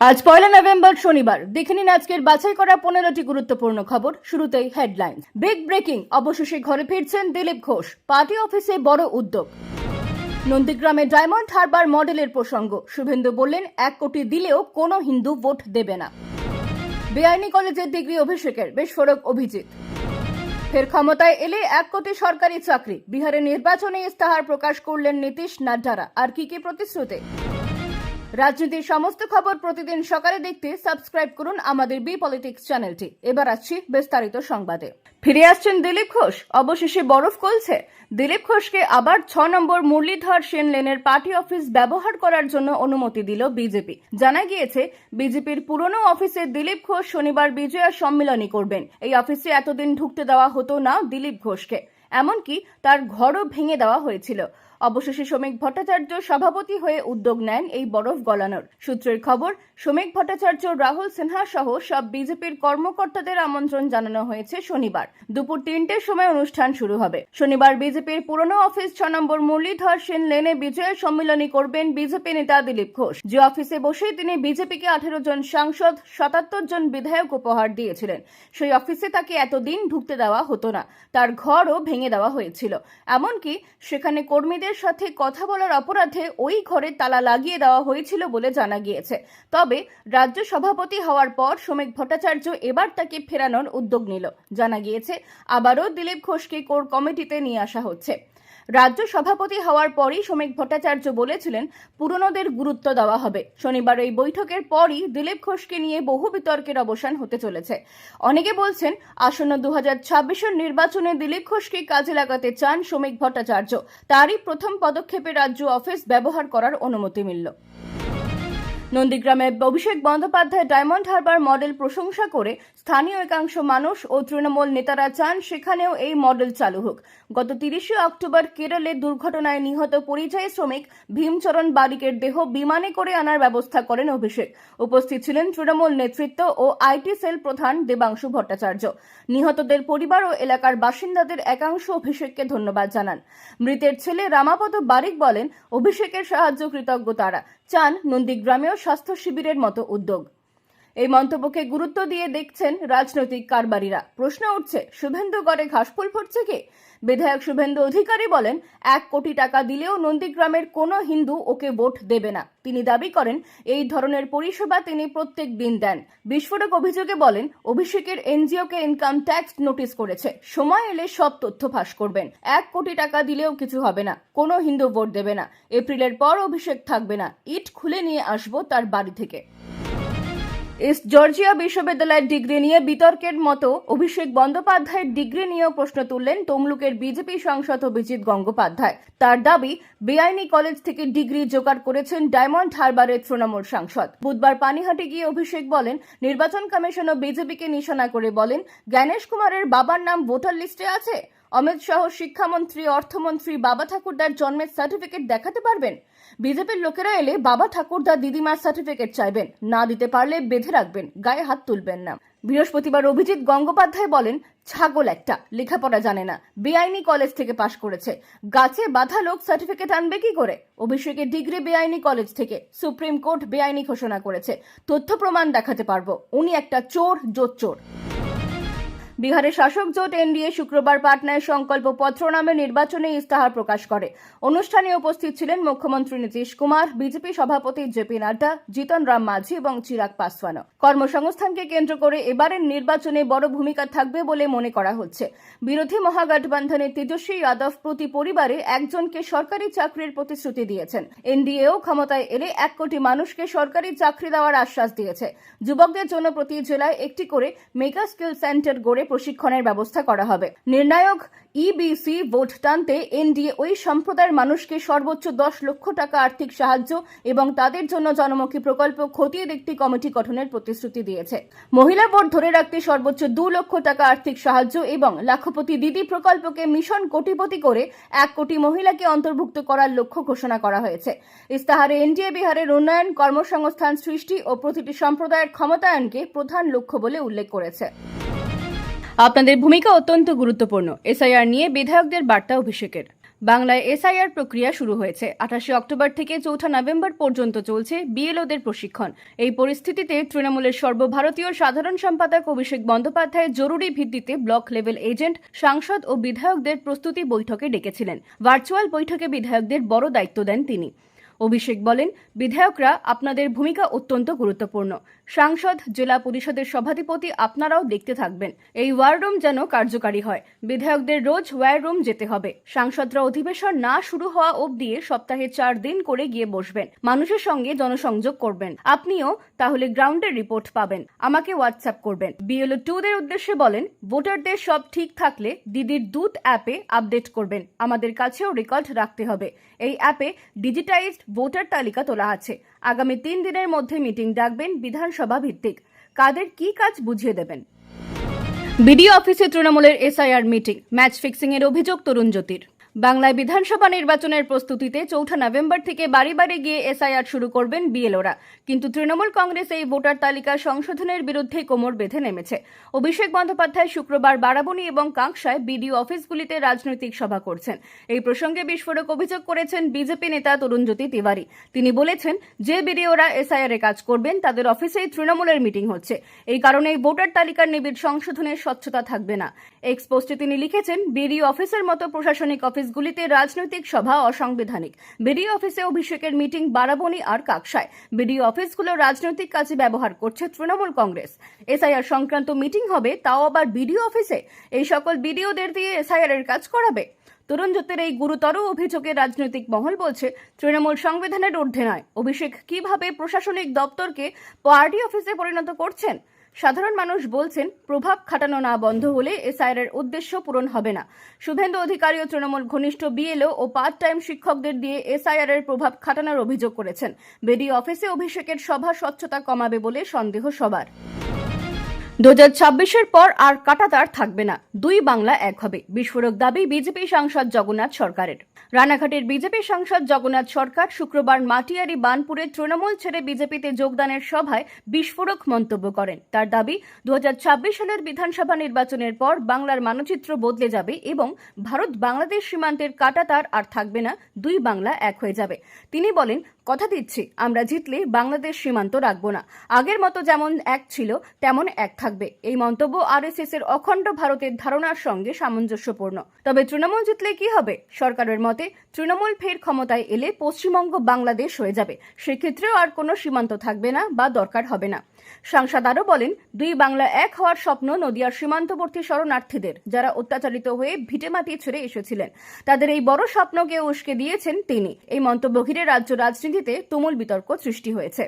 আজ পয়লা নভেম্বর শনিবার। দেখে নিন আজকের বাছাই করা পনেরোটি গুরুত্বপূর্ণ খবর, শুরুতেই হেডলাইন বিগ ব্রেকিং অবশেষে ঘরে ফিরছেন দিলীপ ঘোষ, পার্টি অফিসে বড় উদ্যোগ। নন্দীগ্রামে ডায়মন্ড হারবার মডেলের প্রসঙ্গ, শুভেন্দু বললেন, এক কোটি দিলেও কোনো হিন্দু ভোট দেবে না। বেআইনি কলেজের ডিগ্রি অভিষেকের বিস্ফোরক অভিজিৎ। ফের ক্ষমতায় এলে এক কোটি সরকারি চাকরি, বিহারে নির্বাচনে ইস্তাহার প্রকাশ করলেন নীতিশ নাড্ডারা। আর কি কি প্রতিশ্রুতি? রাজনীতির সমস্ত খবর প্রতিদিন সকালে দেখতে সাবস্ক্রাইব করুন আমাদের বি পলিটিক্স চ্যানেলটি। এবার আসছি বিস্তারিত সংবাদে। ফিরে আসছেন দিলীপ ঘোষ। অবশেষে বরফ কলছে দিলীপ ঘোষকে আবার ছ নম্বর মুরলীধর সেন লেনের পার্টি অফিস ব্যবহার করার জন্য অনুমতি দিল বিজেপি। জানা গিয়েছে, বিজেপির পুরনো অফিসে দিলীপ ঘোষ শনিবার বিজয়া সম্মিলনী করবেন। এই অফিসে এতদিন ঢুকতে দেওয়া হতো না দিলীপ ঘোষকে। এমনকি তার ঘরও ভেঙে দেওয়া হয়েছিল। অবশেষে শ্রমিক ভট্টাচার্য সভাপতি হয়ে উদ্যোগ নেন এই বরফ গলানোর। সূত্রের খবর, শ্রমিক ভট্টাচার্য রাহুল সিনহা সহ সব বিজেপির কর্মকর্তাদের আমন্ত্রণ জানানো হয়েছে শনিবার। দুপুর তিনটের সময় অনুষ্ঠান শুরু হবে। শনিবার বিজেপির পুরনো অফিস ছ নম্বর মুরলীধর সেন লেনে বিজয় সম্মেলনী করবেন বিজেপি নেতা দিলীপ ঘোষ। যে অফিসে বসেই তিনি বিজেপিকে আঠেরো জন সাংসদ, সাতাত্তর জন বিধায়ক উপহার দিয়েছিলেন। সেই অফিসে তাকে এতদিন ঢুকতে দেওয়া হতো না। তার ঘরও ভেঙে দেওয়া হয়েছিল। এমনকি সেখানে কর্মীদের সাথে কথা বলার অপরাধে ওই ঘরে তালা লাগিয়ে দেওয়া হয়েছিল বলে জানা গিয়েছে। তবে রাজ্য সভাপতি হওয়ার পর শ্রমিক ভট্টাচার্য এবার তাকে ফেরানোর উদ্যোগ নিল। জানা গিয়েছে, আবারও দিলীপ ঘোষকে কোর কমিটিতে নিয়ে আসা হচ্ছে। রাজ্য সভাপতি হওয়ার পরই শ্রমিক ভট্টাচার্য বলেছিলেন, পুরনোদের গুরুত্ব দেওয়া হবে। শনিবার এই বৈঠকের পরই দিলীপ ঘোষকে নিয়ে বহু বিতর্কের অবসান হতে চলেছে। অনেকে বলছেন, আসন্ন দু হাজার নির্বাচনে দিলীপ ঘোষকে কাজে লাগাতে চান শ্রমিক ভট্টাচার্য। তারই প্রথম পদক্ষেপে রাজ্য অফিস ব্যবহার করার অনুমতি মিলল। নন্দীগ্রামে Abhishek Bandyopadhyay Diamond Harbour model প্রশংসা করে স্থানীয় একাংশ মানুষ ও তৃণমূল নেতারা চান সেখানেও এই মডেল চালু হোক। গত তিরিশে অক্টোবর কেরলে দুর্ঘটনায় নিহত পরিযায়ী শ্রমিক ভীমচরণ বারিকের দেহ বিমানে করে আনার ব্যবস্থা করেন অভিষেক। উপস্থিত ছিলেন তৃণমূল নেতৃত্ব ও আইটি সেল প্রধান দেবাংশু ভট্টাচার্য। নিহতদের পরিবার ও এলাকার বাসিন্দাদের একাংশ অভিষেককে ধন্যবাদ জানান। মৃতের ছেলে রামাপদ বারিক বলেন, অভিষেকের সাহায্য কৃতজ্ঞ তারা। চান নন্দীগ্রামেও স্বাস্থ্য শিবিরের মতো উদ্যোগ। এই মন্তব্যকে গুরুত্ব দিয়ে দেখছেন রাজনৈতিক কারবারিরা। প্রশ্ন উঠছে, শুভেন্দু গড়ে ঘাসফুল ফুটছে কি? বিধায়ক শুভেন্দু অধিকারী বলেন, এক কোটি টাকা দিলেও নন্দীগ্রামের কোনো হিন্দু ওকে ভোট দেবে না। তিনি দাবি করেন, এই ধরনের পরিষেবা তিনি প্রত্যেক দিন দেন। বিস্ফোরক অভিযোগে বলেন, অভিষেকের এনজিওকে ইনকাম ট্যাক্স নোটিশ করেছে। সময় এলে সব তথ্য ফাঁস করবেন। এক কোটি টাকা দিলেও কিছু হবে না, কোনো হিন্দু ভোট দেবে না। এপ্রিলের পর অভিষেক থাকবে না। ইট খুলে নিয়ে আসব তার বাড়ি থেকে। ইস্ট জর্জিয়া বিশ্ববিদ্যালয়ের ডিগ্রি নিয়ে বিতর্কের মতো অভিষেক বন্দ্যোপাধ্যায়ের ডিগ্রি নিয়েও প্রশ্ন তুললেন তমলুকের বিজেপি সাংসদ অভিজিৎ গঙ্গোপাধ্যায়। তার দাবি, বেআইনি কলেজ থেকে ডিগ্রি জোগাড় করেছেন ডায়মন্ড হারবারের তৃণমূল সাংসদ। বুধবার পানিহাটি গিয়ে অভিষেক বলেন, নির্বাচন কমিশন ও বিজেপিকে নিশানা করে বলেন, জ্ঞানেশ কুমারের বাবার নাম ভোটার লিস্টে আছে? অমিত শাহ শিক্ষামন্ত্রী, অর্থমন্ত্রী বাবা ঠাকুরদার জন্মের সার্টিফিকেট দেখাতে পারবেন? বিজেপির লোকেরা এলে বাবা ঠাকুরদা দিদিমার সার্টিফিকেট চাইবেন। না দিতে পারলে বেঁধে রাখবেন, গায়ে হাত তুলবেন না। বৃহস্পতিবার অভিজিৎ গঙ্গোপাধ্যায় বলেন, ছাগল একটা, লেখাপড়া জানে না, বেআইনি কলেজ থেকে পাশ করেছে। গাছে বাধা লোক সার্টিফিকেট আনবে কি করে? অভিষেকের ডিগ্রি বেআইনি কলেজ থেকে সুপ্রিম কোর্ট বেআইনি ঘোষণা করেছে। তথ্য প্রমাণ দেখাতে পারব। উনি একটা চোর, জোর চোর। বিহারের শাসক জোট এনডিএ শুক্রবার পাটনায় সংকল্প পত্র নামে নির্বাচনে ইস্তাহার প্রকাশ করে। অনুষ্ঠানে উপস্থিত ছিলেন মুখ্যমন্ত্রী নীতিশ কুমার, বিজেপি সভাপতি জেপি নাড্ডা, জিতন রাম মাঝি এবং চিরাগ পাসওয়ানও। কর্মসংস্থানকে কেন্দ্র করে এবারের নির্বাচনে বড় ভূমিকা থাকবে বলে মনে করা হচ্ছে। বিরোধী মহাগঠবন্ধনের তেজস্বী যাদব প্রতি পরিবারে একজনকে সরকারি চাকরির প্রতিশ্রুতি দিয়েছেন। এনডিএও ক্ষমতায় এলে এক কোটি মানুষকে সরকারি চাকরি দেওয়ার আশ্বাস দিয়েছে। যুবকদের জন্য প্রতি জেলায় একটি করে মেগা স্কিল সেন্টার গড়ে প্রশিক্ষণের ব্যবস্থা করা হবে। নির্ণায়ক ইবিসি ভোট টানতে এনডিএ ওই সম্প্রদায়ের মানুষকে সর্বোচ্চ দশ লক্ষ টাকা আর্থিক সাহায্য এবং তাদের জন্য জনমুখী প্রকল্প খতিয়ে দেখতে কমিটি গঠনের প্রতিশ্রুতি দিয়েছে। মহিলা ভোট ধরে রাখতে সর্বোচ্চ দু লক্ষ টাকা আর্থিক সাহায্য এবং লাখপতি দিদি প্রকল্পকে মিশন কোটিপতি করে এক কোটি মহিলাকে অন্তর্ভুক্ত করার লক্ষ্য ঘোষণা করা হয়েছে। ইস্তাহারে এনডিএ বিহারের উন্নয়ন কর্মসংস্থান সৃষ্টি ও প্রতিটি সম্প্রদায়ের ক্ষমতায়নকে প্রধান লক্ষ্য বলে উল্লেখ করেছে। আপনাদের ভূমিকা অত্যন্ত গুরুত্বপূর্ণ। এসআইআর নিয়ে বিধায়কদের বার্তা অভিষেকের। বাংলায় এসআইআর প্রক্রিয়া শুরু হয়েছে। আঠাশে অক্টোবর থেকে চৌঠা নভেম্বর পর্যন্ত চলছে বিএলওদের প্রশিক্ষণ। এই পরিস্থিতিতে তৃণমূলের সর্বভারতীয় সাধারণ সম্পাদক অভিষেক বন্দ্যোপাধ্যায় জরুরি ভিত্তিতে ব্লক লেভেল এজেন্ট, সাংসদ ও বিধায়কদের প্রস্তুতি বৈঠকে ডেকেছিলেন। ভার্চুয়াল বৈঠকে বিধায়কদের বড় দায়িত্ব দেন তিনি। অভিষেক বলেন, বিধায়করা আপনাদের ভূমিকা অত্যন্ত গুরুত্বপূর্ণ। সাংসদ, জেলা পরিষদের সভাধিপতি আপনারাও দেখতে থাকবেন। এই ওয়ার রুম যেন কার্যকারী হয়। বিধায়কদের রোজ ওয়ার রুম যেতে হবে। সাংসদরা অধিবেশন না শুরু হওয়া অবধি সপ্তাহে চার দিন করে গিয়ে বসবেন। মানুষের সঙ্গে জনসংযোগ করবেন। আপনিও তাহলে গ্রাউন্ডের রিপোর্ট পাবেন। আমাকে হোয়াটসঅ্যাপ করবেন। বিএলও টু দের উদ্দেশ্যে বলেন, ভোটারদের সব ঠিক থাকলে দিদির দূত অ্যাপে আপডেট করবেন। আমাদের কাছেও রেকর্ড রাখতে হবে। এই অ্যাপে ডিজিটাইজড ভোটার তালিকা তোলা আছে। আগামী তিন দিনের মধ্যে মিটিং ডাকবেন বিধানসভা ভিত্তিক। কাদের কি কাজ বুঝিয়ে দেবেন? বিডিও অফিসে তৃণমূলের এসআইআর মিটিং, ম্যাচ ফিক্সিং এর অভিযোগ তরুণ জ্যোতির। বাংলায় বিধানসভা নির্বাচনের প্রস্তুতিতে চৌঠা নভেম্বর থেকে বাড়ি বাড়ি গিয়ে এসআইআর শুরু করবেন বিএলওরা। কিন্তু তৃণমূল কংগ্রেস এই ভোটার তালিকা সংশোধনের বিরুদ্ধে কোমর বেঁধে নেমেছে। অভিষেক বন্দ্যোপাধ্যায় শুক্রবার বারাবণী এবং কাঁকসায় বিডিও অফিসগুলিতে রাজনৈতিক সভা করছেন। এই প্রসঙ্গে বিস্ফোরক অভিযোগ করেছেন বিজেপি নেতা তরুণজ্যোতি তিওয়ারি। তিনি বলেছেন, যে বিডিওরা এসআইআর এ কাজ করবেন, তাদের অফিসেই তৃণমূলের মিটিং হচ্ছে। এই কারণেই ভোটার তালিকার নিবিড় সংশোধনের স্বচ্ছতা থাকবে না। এক্স পোস্টে তিনি লিখেছেন, বিডিও অফিসের মতো প্রশাসনিক অফিসগুলিতে রাজনৈতিক সভা অসাংবিধানিক। বিডিও অফিসে অভিষেকের মিটিং বারাবণী আর কাকসায়। বিডিও অফিসগুলো রাজনৈতিক কাজে ব্যবহার করছে তৃণমূল কংগ্রেস। এসআইআর সংক্রান্ত মিটিং হবে, তাও আবার বিডিও অফিসে? এই সকল বিডিওদের দিয়ে এসআইআর এর কাজ করাবে? তরুণ জ্যোতির এই গুরুতর অভিযোগে রাজনৈতিক মহল বলছে, তৃণমূল সংবিধানের ঊর্ধ্বে নয়। অভিষেক কীভাবে প্রশাসনিক দপ্তরকে পার্টি অফিসে পরিণত করছেন? সাধারণ মানুষ বলছেন, প্রভাব খাটানো না বন্ধ হলে এসআইআর এর উদ্দেশ্য পূরণ হবে না। শুভেন্দু অধিকারী ও তৃণমূল ঘনিষ্ঠ বিএলও ও পার্ট টাইম শিক্ষকদের দিয়ে এসআইআর এর প্রভাব খাটানোর অভিযোগ করেছেন। বেডি অফিসে অভিষেকের সভা স্বচ্ছতা কমাবে বলে সন্দেহ সবার। দু হাজার ছাব্বিশের পর আর কাটাতার থাকবে না। দুই বাংলা এক হবে। বিস্ফোরক দাবি বিজেপি সাংসদ জগন্নাথ সরকারের। রানাঘাটের বিজেপি সাংসদ জগন্নাথ সরকার শুক্রবার মাটিয়ারি বানপুরে তৃণমূল ছেড়ে বিজেপিতে যোগদানের সভায় বিস্ফোরক মন্তব্য করেন। তার দাবি দু হাজার ছাব্বিশ সালের বিধানসভা নির্বাচনের পর বাংলার মানচিত্র বদলে যাবে এবং ভারত বাংলাদেশ সীমান্তের কাটাতার আর থাকবে না। দুই বাংলা এক হয়ে যাবে। তিনি বলেন কথা দিচ্ছি, আমরা জিতলে বাংলাদেশ সীমান্ত রাখব না। আগের মতো যেমন এক ছিল, তেমন এক থাকবে। এই মন্তব্য আরএসএস এর অখণ্ড ভারতের ধারণার সঙ্গে সামঞ্জস্যপূর্ণ। তবে তৃণমূল জিতলে কি হবে? সরকারের মতে, তৃণমূল ফের ক্ষমতায় এলে পশ্চিমবঙ্গ বাংলাদেশ হয়ে যাবে। সেক্ষেত্রেও আর কোনো সীমান্ত থাকবে না বা দরকার হবে না। সাংসদ আরও বলেন, দুই বাংলা এক হওয়ার স্বপ্ন নদিয়ার সীমান্তবর্তী শরণার্থীদের, যারা অত্যাচারিত হয়ে ভিটেমাটি ছেড়ে এসেছিলেন। তাদের এই বড় স্বপ্নকে উস্কে দিয়েছেন তিনি। এই মন্তব্য ঘিরে রাজ্য রাজনীতিতে তুমুল বিতর্ক সৃষ্টি হয়েছে।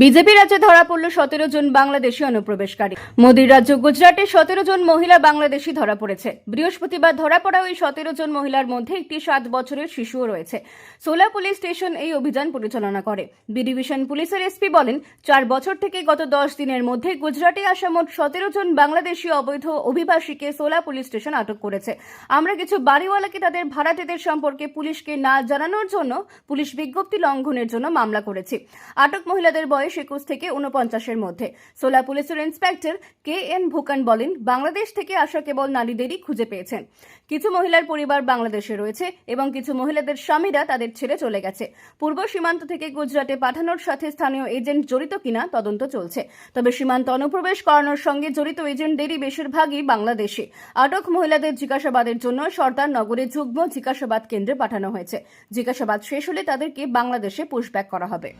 বিজেপি রাজ্যে ধরা পড়ল সতেরো জন বাংলাদেশি অনুপ্রবেশকারী। মোদীর রাজ্য গুজরাটে সতেরো জন মহিলা বাংলাদেশি ধরা পড়েছে। বৃহস্পতিবার ধরা পড়া ওই সতেরো জন মহিলার মধ্যে একটি সাত বছরের শিশুও রয়েছে। সোলা পুলিশ স্টেশন এই অভিযান পরিচালনা করে। বি ডিভিশন পুলিশের এসপি বলেন, চার বছর থেকে গত দশ দিনের মধ্যে গুজরাটে আসা মোট সতেরো জন বাংলাদেশি অবৈধ অভিবাসীকে সোলা পুলিশ স্টেশন আটক করেছে। আমরা কিছু বাড়িওয়ালাকে তাদের ভাড়াটেদের সম্পর্কে পুলিশকে না জানানোর জন্য পুলিশ বিজ্ঞপ্তি লঙ্ঘনের জন্য মামলা করেছি। আটক মহিলাদের বয়স একুশ থেকে উনপঞ্চাশের মধ্যে। সোলা পুলিশের ইন্সপেক্টর কে এন ভুকান বলেন, বাংলাদেশ থেকে আসা কেবল নারীদেরই খুঁজে পেয়েছেন। কিছু মহিলার পরিবার বাংলাদেশে রয়েছে এবং কিছু মহিলাদের স্বামীরা তাদের ছেড়ে চলে গেছে। পূর্ব সীমান্ত থেকে গুজরাটে পাঠানোর সাথে স্থানীয় এজেন্ট জড়িত কিনা তদন্ত চলছে। তবে সীমান্ত অনুপ্রবেশ করানোর সঙ্গে জড়িত এজেন্টদেরই বেশিরভাগই বাংলাদেশে। আটক মহিলাদের জিজ্ঞাসাবাদের জন্য সর্দার নগরে যুগ্ম জিজ্ঞাসাবাদ কেন্দ্রে পাঠানো হয়েছে। জিজ্ঞাসাবাদ শেষ হলে তাদেরকে বাংলাদেশে পুশব্যাক করা হবে।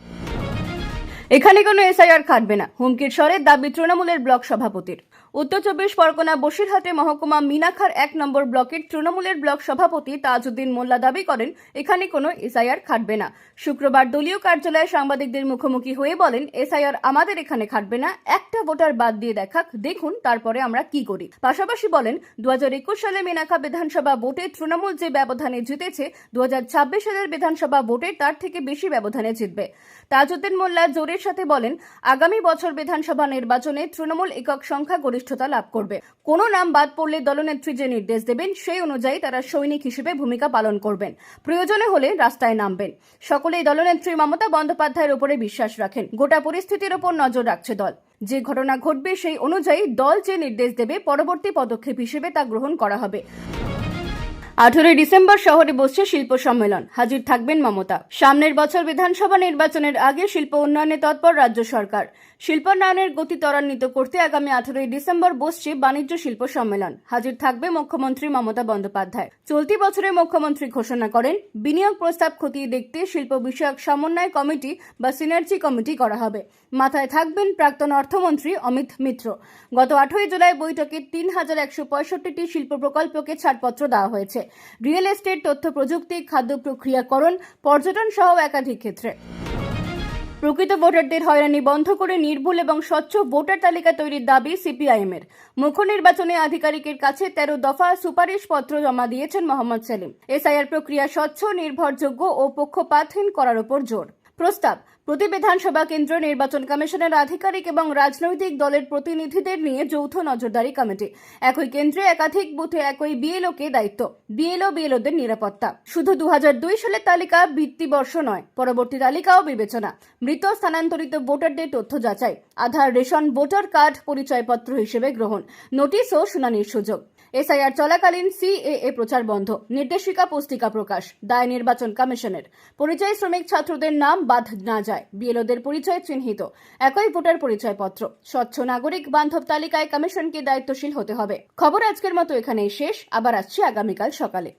এখানে কোনো এসআইআর খাটবে না। হুমকির স্বরে দাবি তৃণমূলের ব্লক সভাপতির। উত্তর চব্বিশ পরগনা বসিরহাটে মহকুমা মিনাখার এক নম্বর ব্লকের তৃণমূলের ব্লক সভাপতি তাজউদ্দিন মোল্লা দাবি করেন, এখানে কোনো এসআইআর খাটবে না। শুক্রবার দলীয় কার্যালয়ে সাংবাদিকদের মুখোমুখি হয়ে বলেন, এসআইআর আমাদের এখানে খাটবে না, একটা ভোটার বাদ দিয়ে দেখাক, দেখুন তারপরে আমরা কি করি। পাশাপাশি বলেন দু হাজার একুশ সালে মিনাখা বিধানসভা ভোটে তৃণমূল যে ব্যবধানে জিতেছে দু হাজার ছাব্বিশ সালের বিধানসভা ভোটে তার থেকে বেশি ব্যবধানে জিতবে। তাজউদ্দিন মোল্লা জোরের সাথে বলেন, আগামী বছর বিধানসভা নির্বাচনে তৃণমূল একক সংখ্যা গরিষ্ঠতা লাভ করবে। কোনো নাম বাদ পড়লে দলনেত্রী যে নির্দেশ দেবেন, সেই অনুযায়ী তারা সৈনিক হিসেবে ভূমিকা পালন করবেন। প্রয়োজনে হলে রাস্তায় নামবেন। সকলেই দলনেত্রী মমতা বন্দ্যোপাধ্যায়ের উপরে বিশ্বাস রাখেন। গোটা পরিস্থিতির উপর নজর রাখছে দল। যে ঘটনা ঘটবে সেই অনুযায়ী দল যে নির্দেশ দেবে, পরবর্তী পদক্ষেপ হিসেবে তা গ্রহণ করা হবে। আঠেরোই ডিসেম্বর শহরে বসছে শিল্প সম্মেলন। হাজির থাকবেন মমতা। সামনের বছর বিধানসভা নির্বাচনের আগে শিল্প উন্নয়নে তৎপর রাজ্য সরকার। শিল্পায়নের গতি ত্বরান্বিত করতে আগামী আঠেরোই ডিসেম্বর বসছে বাণিজ্য শিল্প সম্মেলন। হাজির থাকবে মুখ্যমন্ত্রী মমতা বন্দ্যোপাধ্যায়। চলতি বছরে মুখ্যমন্ত্রী ঘোষণা করেন, বিনিয়োগ প্রস্তাব খতিয়ে দেখতে শিল্প বিষয়ক সমন্বয় কমিটি বা সিনার্জি কমিটি করা হবে। মাথায় থাকবেন প্রাক্তন অর্থমন্ত্রী অমিত মিত্র। গত আঠেরোই জুলাই বৈঠকে তিন হাজার একশো পঁয়ষট্টিটি শিল্প প্রকল্পকে ছাড়পত্র দেওয়া হয়েছে। রিয়েল এস্টেট, তথ্য প্রযুক্তি, খাদ্য প্রক্রিয়াকরণ, পর্যটন সহ একাধিক ক্ষেত্রে। প্রকৃত ভোটারদের হয়রানি বন্ধ করে নির্ভুল এবং স্বচ্ছ ভোটার তালিকা তৈরির দাবি সিপিআইএমের। মুখ্য নির্বাচনী আধিকারিকের কাছে তেরো দফা সুপারিশ পত্র জমা দিয়েছেন মোহাম্মদ সেলিম। এসআইআর প্রক্রিয়া স্বচ্ছ, নির্ভরযোগ্য ও পক্ষপাতহীন করার উপর জোর। প্রস্তাব। প্রতি বিধানসভা কেন্দ্র, নির্বাচন কমিশনের আধিকারিক এবং রাজনৈতিক দলের প্রতিনিধিদের নিয়ে যৌথ নজরদারি কমিটি। একই কেন্দ্রে একাধিক বুথে একই বিএলওকে দায়িত্ব। বিএলও বিএলওদের নিরাপত্তা। শুধু দু হাজার দুই সালের তালিকা ভিত্তিবর্ষ নয়, পরবর্তী তালিকাও বিবেচনা। মৃত স্থানান্তরিত ভোটারদের তথ্য যাচাই, আধার, রেশন, ভোটার কার্ড পরিচয়পত্র হিসেবে গ্রহণ নোটিশ ও শুনানির সুযোগ। এসআইআর চলাকালীন সিএএ প্রচার বন্ধ, নির্দেশিকা, পুস্তিকা প্রকাশ, দায় নির্বাচন কমিশনের। পরিচয় শ্রমিক ছাত্রদের নাম বাদ না যায়। বিএলওদের পরিচয় চিহ্নিত। একই ভোটার পরিচয়পত্র। স্বচ্ছ নাগরিক বান্ধব তালিকায় কমিশনকে দায়িত্বশীল হতে হবে। খবর আজকের মতো এখানেই শেষ। আবার আসছি আগামীকাল সকালে।